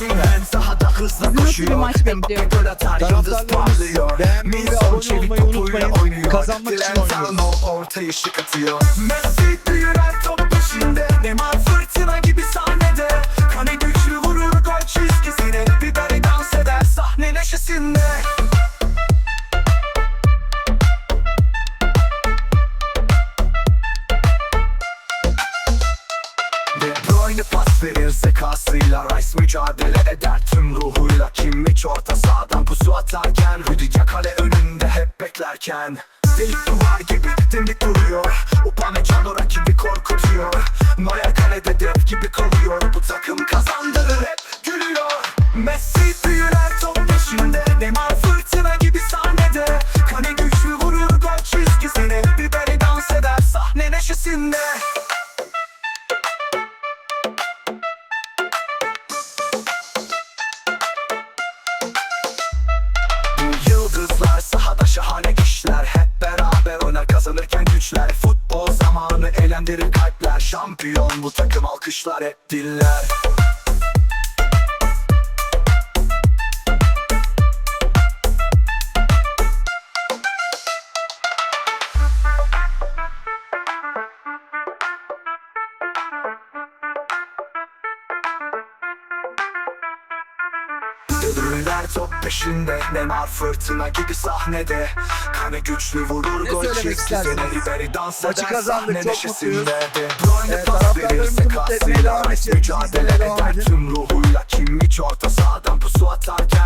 Ben sahada hızla koşuyor. Ben bak gol atar yıldız parlıyor. Milson çevik topuyla oynuyor. Kazanmak için oynuyor Messi diyor. De Bruyne pas verir zekasıyla Rice mücadele eder tüm ruhuyla. Kimmich orta sahadan pusu atarken Rüdiger kale önünde hep beklerken. Delik duvar gibi dimdik duruyor. Upamecano rakibi korkutuyor. Neuer kalede dev gibi kalıyor. Bu takım kazandırır hep gülüyor. Messi zamanı eğlendirir kalpler. Şampiyon bu takım alkışlar hep diller Ödüller top peşinde Neymar fırtına gibi sahnede. Kane güçlü vurur Ne gol çizgisine istersiniz? Ribéry dans Maçı eder kazandık, sahne çok mutluyuz. Bruyne Ee, pas verir mücadele eder tüm ruhuyla Kimmich orta sahadan pusu atarken